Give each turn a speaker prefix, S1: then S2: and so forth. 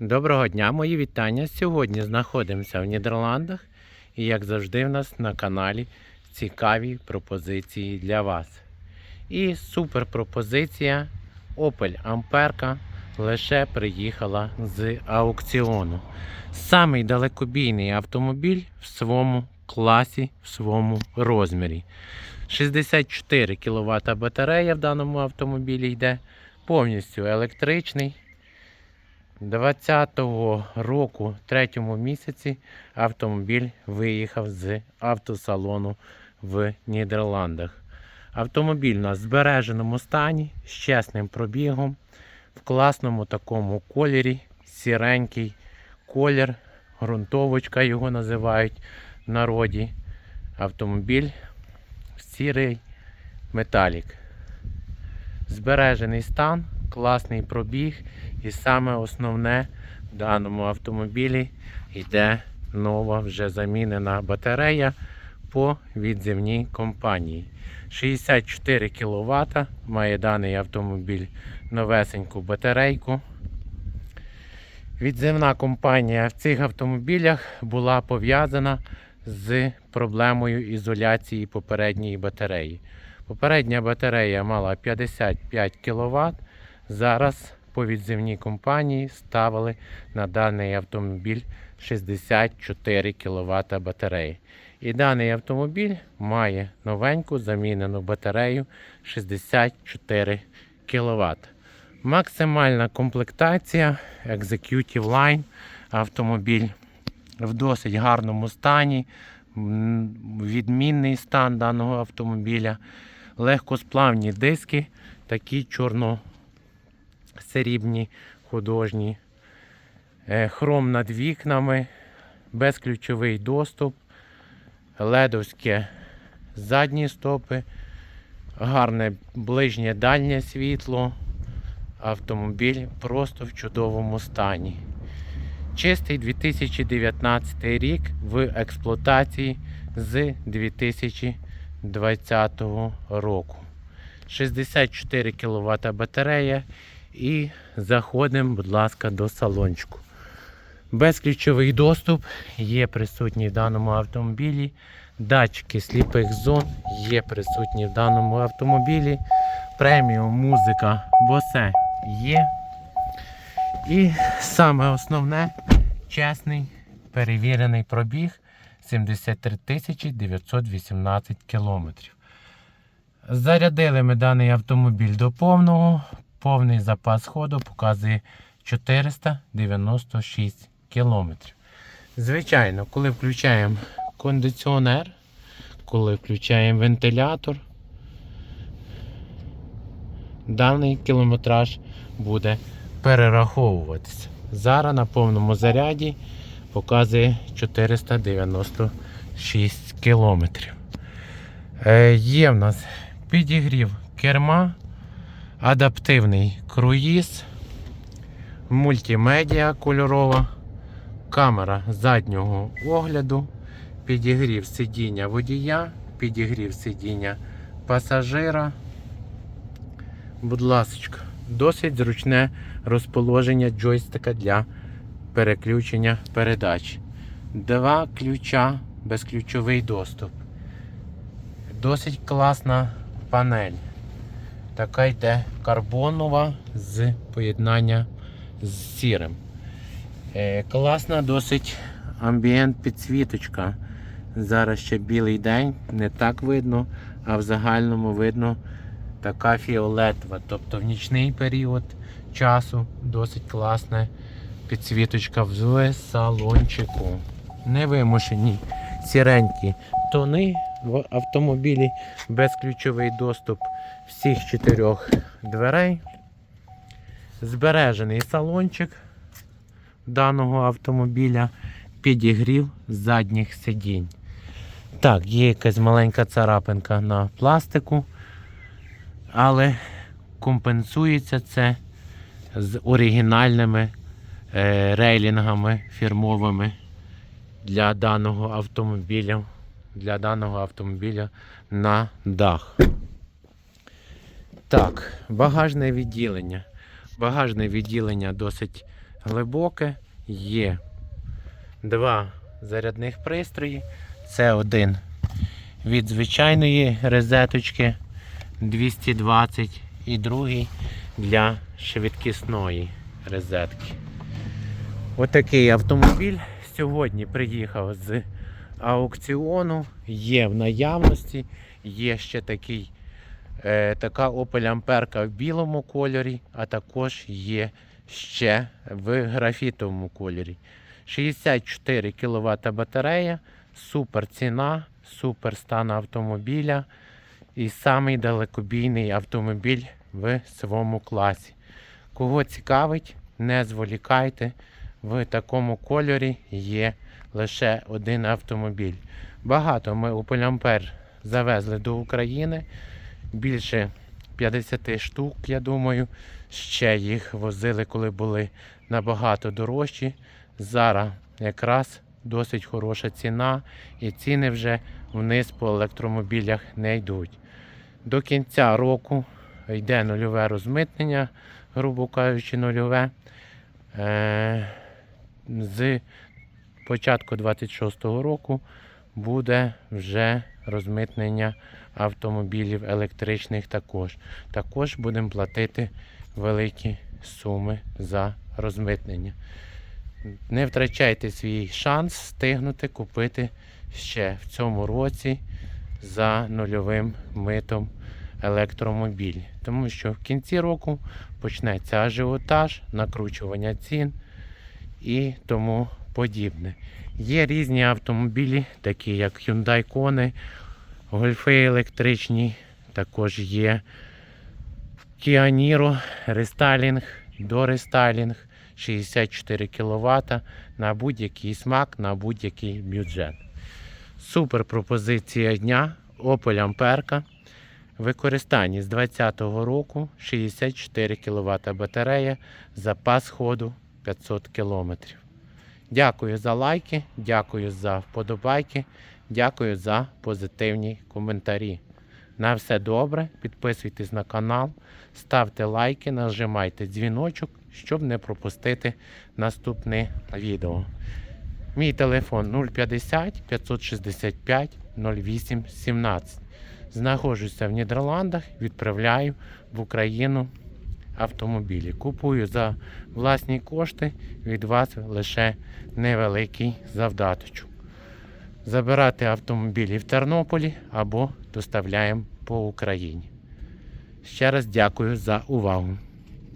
S1: Доброго дня, мої вітання. Сьогодні знаходимося в Нідерландах і, як завжди, в нас на каналі цікаві пропозиції для вас. І супер пропозиція Opel Амперка лише приїхала з аукціону. Самий далекобійний автомобіль в своєму класі, в своєму розмірі. 64 кВт батарея в даному автомобілі йде, повністю електричний. 20-го року, третьому місяці, автомобіль виїхав з автосалону в Нідерландах. Автомобіль на збереженому стані, з чесним пробігом, в класному такому кольорі, сіренький колір, ґрунтовочка його називають в народі. Автомобіль в сірий металік. Збережений стан, класний пробіг. І саме основне в даному автомобілі йде нова вже замінена батарея по відземній компанії. 64 кВт має даний автомобіль новесеньку батарейку. Відземна компанія в цих автомобілях була пов'язана з проблемою ізоляції попередньої батареї. Попередня батарея мала 55 кВт. Зараз по відземній компанії ставили на даний автомобіль 64 кВт батареї. І даний автомобіль має новеньку замінену батарею 64 кВт. Максимальна комплектація Executive Line автомобіль в досить гарному стані. Відмінний стан даного автомобіля. Легкосплавні диски, такі чорно срібні, художні, Е, хром над вікнами, безключовий доступ, ледовське задні стопи, гарне ближнє дальнє світло. Автомобіль просто в чудовому стані. Чистий 2019 рік в експлуатації з 2020 року. 64 кВт батарея і заходимо, будь ласка, до салончику. Безключовий доступ є присутній в даному автомобілі. Датчики сліпих зон є присутні в даному автомобілі. Преміум музика Bose є. І саме основне чесний перевірений пробіг 73 918 кілометрів. Зарядили ми даний автомобіль до повного. Повний запас ходу показує 496 кілометрів. Звичайно, коли включаємо кондиціонер, коли включаємо вентилятор, даний кілометраж буде перераховуватися. Зараз на повному заряді показує 496 кілометрів. Е, є в нас підігрів керма, адаптивний круїз, мультимедіа кольорова, камера заднього огляду, підігрів сидіння водія, підігрів сидіння пасажира. Будь ласка, досить зручне розположення джойстика для переключення передач. Два ключа, безключовий доступ. Досить класна панель. Така йде карбонова з поєднання з сірим. Е, класна досить амбієнт підсвіточка. Зараз ще білий день, не так видно, а в загальному видно така фіолетова. Тобто в нічний період часу досить класна підсвіточка в салончику. Невимушені сіренькі тони в автомобілі, безключовий доступ всіх чотирьох дверей. Збережений салончик даного автомобіля, підігрів задніх сидінь. Так, є якась маленька царапинка на пластику, але компенсується це з оригінальними е, рейлінгами фірмовими для даного автомобіля, для даного автомобіля на дах. Так, багажне відділення. Багажне відділення досить глибоке. Є два зарядних пристрої. Це один від звичайної розеточки 220 і другий для швидкісної розетки. Отакий автомобіль сьогодні приїхав з аукціону, є в наявності, є ще такий, е, така Opel Амперка в білому кольорі, а також є ще в графітовому кольорі. 64 кВт батарея, супер ціна, супер стан автомобіля і самий далекобійний автомобіль в своєму класі. Кого цікавить, не зволікайте. В такому кольорі є лише один автомобіль. Багато ми Opel Ampere завезли до України. Більше 50 штук, я думаю. Ще їх возили, коли були набагато дорожчі. Зараз якраз досить хороша ціна, і ціни вже вниз по електромобілях не йдуть. До кінця року йде нульове розмитнення, грубо кажучи, нульове. Е, з початку 26-го року буде вже розмитнення автомобілів електричних також. Також будемо платити великі суми за розмитнення. Не втрачайте свій шанс встигнути купити ще в цьому році за нульовим митом електромобіль. Тому що в кінці року почнеться ажіотаж, накручування цін і тому подібне. Є різні автомобілі, такі як Hyundai Kona, гольфи електричні, також є Kia Niro, рестайлінг, дорестайлінг, 64 кВт на будь-який смак, на будь-який бюджет. Супер пропозиція дня Opel Амперка. Використання з 2020 року 64 кВт батарея, запас ходу 500 км. Дякую за лайки, дякую за вподобайки, дякую за позитивні коментарі. На все добре, підписуйтесь на канал, ставте лайки, нажимайте дзвіночок, щоб не пропустити наступне відео. Мій телефон 050 565 08 17. Знаходжуся в Нідерландах, відправляю в Україну автомобілі. Купую за власні кошти від вас лише невеликий завдаточок. Забирати автомобілі в Тернополі або доставляємо по Україні. Ще раз дякую за увагу.